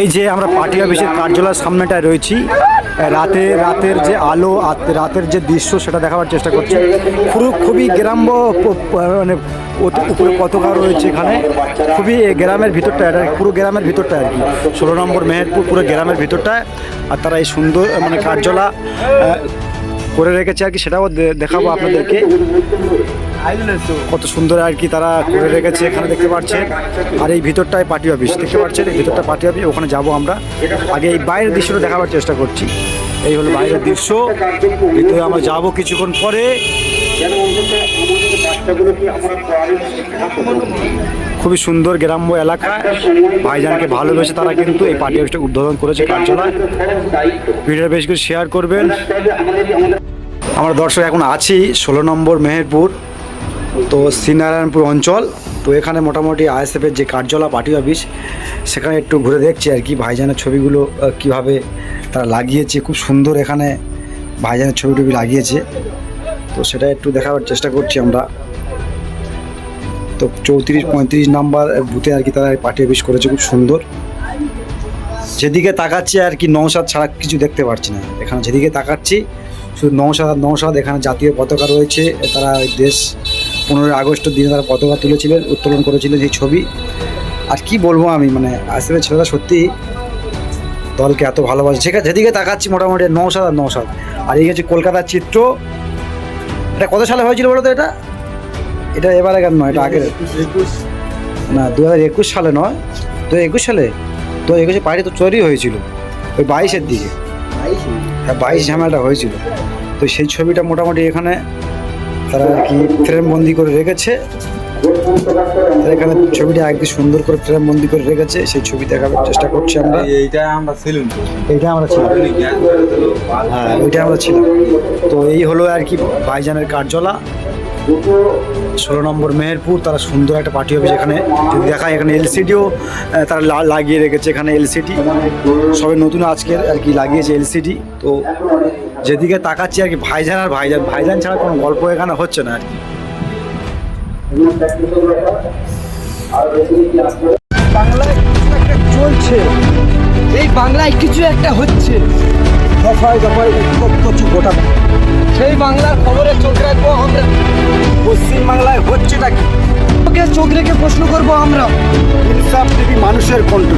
এই যে আমরা পার্টি অফিসের কার্যালয়ের সামনেটায় রয়েছি রাতে, রাতের যে আলো রাতের যে দৃশ্য সেটা দেখাবার চেষ্টা করছি। পুরো খুবই গ্রাম্য মানে উপরে পতাকা রয়েছে এখানে। খুবই গ্রামের ভিতরটা এটা পুরো গ্রামের ভিতরটা আর কি। ষোলো নম্বর মেহেরপুর পুরো গ্রামের ভিতরটায়, আর তারা এই সুন্দর মানে কার্যালয় করে রেখেছে আর কি, সেটাও দেখাবো আপনাদেরকে। কত সুন্দর আর কি তারা করে রেখেছে, এখানে দেখতে পাচ্ছেন। আর এই ভিতরটায় পার্টি অফিস, দেখতে পাচ্ছেন? এই ভিতরটা পার্টি অফিস, ওখানে যাব আমরা। আগে এই বাইরের দৃশ্যটা দেখাবার চেষ্টা করছি। এই হলো বাইরের দৃশ্য। ভিতরে আমরা যাব কিছুক্ষণ পরে। খুবই সুন্দর গ্রাম্য এলাকা। ভাইজানকে ভালোবেসে তারা কিন্তু এই পার্টি অফিসটা উদ্বোধন করেছে কার্যালয়। ভিডিওটা বেশ করে শেয়ার করবেন। আমরা দর্শক এখন আছি, ষোলো নম্বর মেহেরপুর। তো শ্রীনারায়ণপুর অঞ্চল, তো এখানে মোটামুটি আইএসএফের যে কার্যালয়, পার্টি অফিস, সেখানে একটু ঘুরে দেখছি আর কি ভাইজানের ছবিগুলো কীভাবে তারা লাগিয়েছে, খুব সুন্দর এখানে ভাইজানের ছবি টবি লাগিয়েছে। তো সেটা একটু দেখাবার চেষ্টা করছি আমরা। তো চৌত্রিশ পঁয়ত্রিশ নাম্বার বুথে আর কি তারা পার্টি অফিস করেছে, খুব সুন্দর। যেদিকে তাকাচ্ছি আর কি নৌসাদ ছাড়া কিছু দেখতে পাচ্ছি না। এখানে যেদিকে তাকাচ্ছি, শুধু নৌসাদ নৌসাদ, এখানে জাতীয় পতাকা রয়েছে, তারা দেশ পনেরোই আগস্টের দিনে তারা পতাকা তুলেছিলেন, উত্তোলন করেছিলেন সেই ছবি। আর কি বলব আমি মানে আসলে ছেলেরা সত্যি দলকে এত ভালোবাসে। আছে, যেদিকে তাকাচ্ছি মোটামুটি নৌসাদ আর নৌসাদ। আর এই হচ্ছে কলকাতার চিত্র। এটা কত সালে হয়েছিল বলো তো এটা? এটা এবারে কেন নয়, এটা আগের। না দু হাজার একুশ সালে নয় দু হাজার একুশ সালে? দু হাজার একুশে পার্টি তো তৈরি হয়েছিল, ওই বাইশের দিকে। হ্যাঁ বাইশ ঝামেলাটা হয়েছিল। তো সেই ছবিটা মোটামুটি এখানে তারা আর কি ফ্রেম বন্দি করে রেখেছে। এখানে ছবিটা একদম সুন্দর করে ফ্রেম বন্দি করে রেখেছে। সেই ছবি দেখাবার চেষ্টা করছি আমরা। এইটা আমরা ছিলাম এইটা আমরা ছিলাম। হ্যাঁ ওইটা আমরা ছিলাম। তো এই হলো আর কি ভাইজানের কার্যলা ষোলো নম্বর মেহেরপুর তারা সুন্দর একটা পার্টি অফিস এখানে যদি দেখায় এখানে এলসিডিও তারা লাগিয়ে রেখেছে এখানে এলসিডি সবে নতুন আজকের আর কি লাগিয়েছে এলসিডি তো যেদিকে তাকাচ্ছি আর কি ভাইজান আর ভাইজান। ভাইজান ছাড়া কোনো গল্প এখানে হচ্ছে না আর কি। বাংলায় কিছু একটা চলছে। এই বাংলায় কিছু একটা হচ্ছে। দফায় দফায় করছি গোটা সেই বাংলার খবরে চোখ রাখব আমরা। পশ্চিমবাংলায় হচ্ছেটা কি? চোখ রেখে প্রশ্ন করব আমরা। ইনসাফ দেবী মানুষের কণ্ঠ।